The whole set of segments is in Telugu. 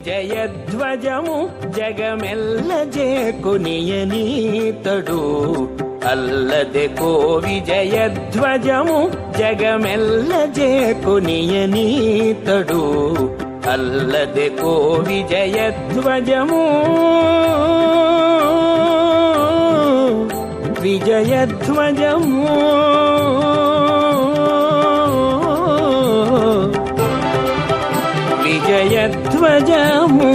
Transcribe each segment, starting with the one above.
జయధ్వజము జగమెల్ల జేకునియనీతడు అల్లదె కో విజయధ్వజము జగమెల్ల జేకునియనీతడు అల్లదె కో విజయధ్వజము విజయధ్వజము విజయధ్వజము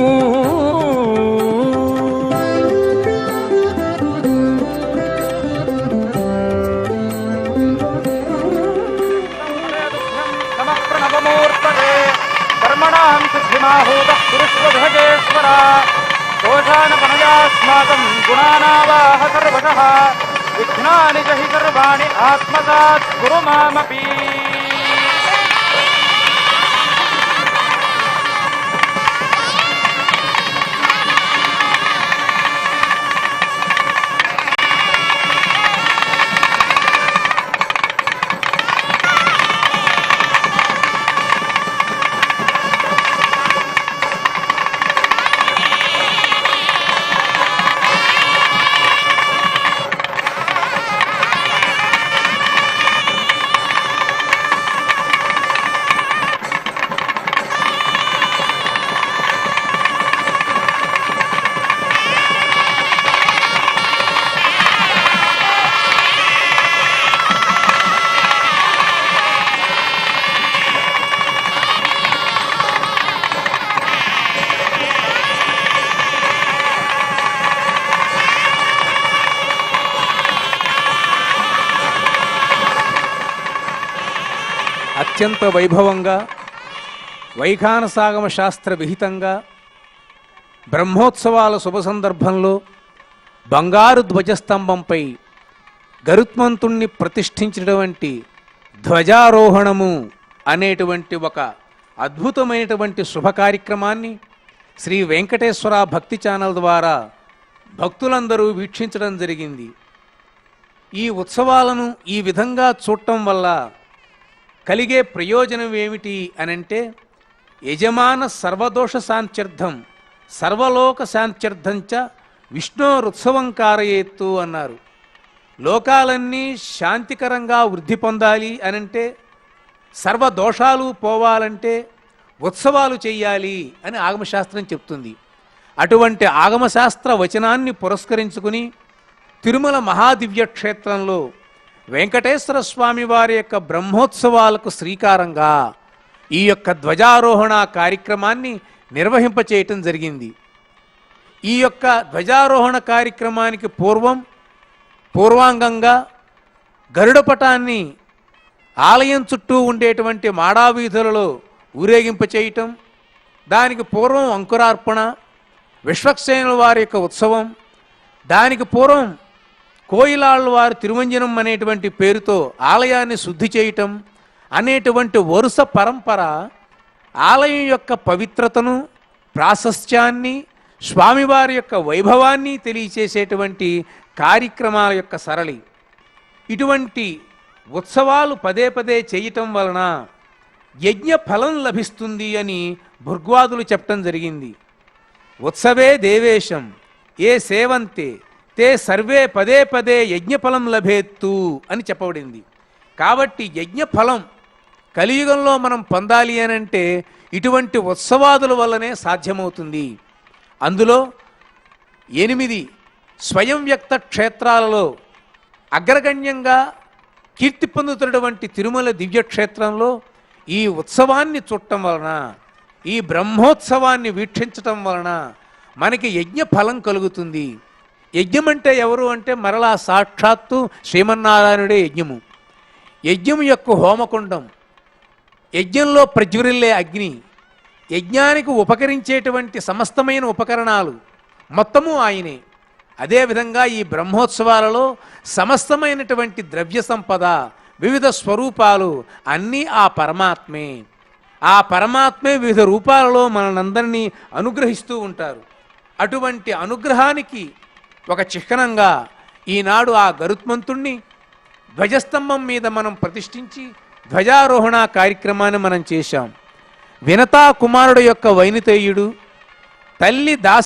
नमः प्रणवमूर्तये कर्मणां सिद्धिमाहूतः पुरुष्वध्वजेश्वर दोषानपनयास्माकं गुणानावाह सर्वशः विघ्नानि च हि सर्वाणि आत्मसात् कुरु मामपि అత్యంత వైభవంగా వైఖానసాగమ శాస్త్ర విహితంగా బ్రహ్మోత్సవాల శుభ సందర్భంలో బంగారు ధ్వజస్తంభంపై గరుత్మంతుణ్ణి ప్రతిష్ఠించినటువంటి ధ్వజారోహణము అనేటువంటి ఒక అద్భుతమైనటువంటి శుభ కార్యక్రమాన్ని శ్రీ వెంకటేశ్వర భక్తి ఛానల్ ద్వారా భక్తులందరూ వీక్షించడం జరిగింది. ఈ ఉత్సవాలను ఈ విధంగా చూడటం వల్ల కలిగే ప్రయోజనం ఏమిటి అనంటే యజమాన సర్వదోష శాంత్యర్థం సర్వలోక శాంత్యర్థం చ విష్ణోరుత్సవం కారయేత్తు అన్నారు. లోకాలన్నీ శాంతికరంగా వృద్ధి పొందాలి అనంటే సర్వదోషాలు పోవాలంటే ఉత్సవాలు చెయ్యాలి అని ఆగమశాస్త్రం చెప్తుంది. అటువంటి ఆగమశాస్త్ర వచనాన్ని పురస్కరించుకుని తిరుమల మహాదివ్య క్షేత్రంలో వెంకటేశ్వర స్వామి వారి యొక్క బ్రహ్మోత్సవాలకు శ్రీకారంగా ఈ యొక్క ధ్వజారోహణ కార్యక్రమాన్ని నిర్వహింపచేయటం జరిగింది. ఈ యొక్క ధ్వజారోహణ కార్యక్రమానికి పూర్వం పూర్వాంగంగా గరుడపటాన్ని ఆలయం చుట్టూ ఉండేటువంటి మాడావీధులలో ఊరేగింప చేయటం దానికి పూర్వం అంకురార్పణ విశ్వక్సేనుల వారి యొక్క ఉత్సవం దానికి పూర్వం కోయిలాళ్ళ తిరువంజనం తిరుమంజనం అనేటువంటి పేరుతో ఆలయాన్ని శుద్ధి చేయటం అనేటువంటి వరుస పరంపర ఆలయం యొక్క పవిత్రతను ప్రాశస్త్యాన్ని స్వామివారి యొక్క వైభవాన్ని తెలియచేసేటువంటి కార్యక్రమాల యొక్క సరళి. ఇటువంటి ఉత్సవాలు పదే పదే చేయటం వలన యజ్ఞ ఫలం లభిస్తుంది అని భృగ్వాదులు చెప్పటం జరిగింది. ఉత్సవే దేవేశం ఏ సేవంతే తే సర్వే పదే పదే యజ్ఞఫలం లభేత్తు అని చెప్పబడింది. కాబట్టి యజ్ఞఫలం కలియుగంలో మనం పొందాలి అని అంటే ఇటువంటి ఉత్సవాదుల వల్లనే సాధ్యమవుతుంది. అందులో ఎనిమిది స్వయం వ్యక్త క్షేత్రాలలో అగ్రగణ్యంగా కీర్తి పొందుతున్నటువంటి తిరుమల దివ్యక్షేత్రంలో ఈ ఉత్సవాన్ని చూడటం వలన ఈ బ్రహ్మోత్సవాన్ని వీక్షించటం వలన మనకి యజ్ఞ ఫలం కలుగుతుంది. యజ్ఞం అంటే ఎవరు అంటే మరలా సాక్షాత్తు శ్రీమన్నారాయణుడే యజ్ఞము. యజ్ఞం యొక్క హోమకుండం యజ్ఞంలో ప్రజ్వరిల్లే అగ్ని యజ్ఞానికి ఉపకరించేటువంటి సమస్తమైన ఉపకరణాలు మొత్తము ఆయనే. అదేవిధంగా ఈ బ్రహ్మోత్సవాలలో సమస్తమైనటువంటి ద్రవ్య సంపద వివిధ స్వరూపాలు అన్నీ ఆ పరమాత్మే. ఆ పరమాత్మే వివిధ రూపాలలో మనందరినీ అనుగ్రహిస్తూ ఉంటారు. అటువంటి అనుగ్రహానికి ఒక చిహ్నంగా ఈనాడు ఆ గరుత్మంతుణ్ణి ధ్వజస్తంభం మీద మనం ప్రతిష్ఠించి ధ్వజారోహణ కార్యక్రమాన్ని మనం చేశాం. వినతా కుమారుడు యొక్క వైనితేయుడు తల్లి దాస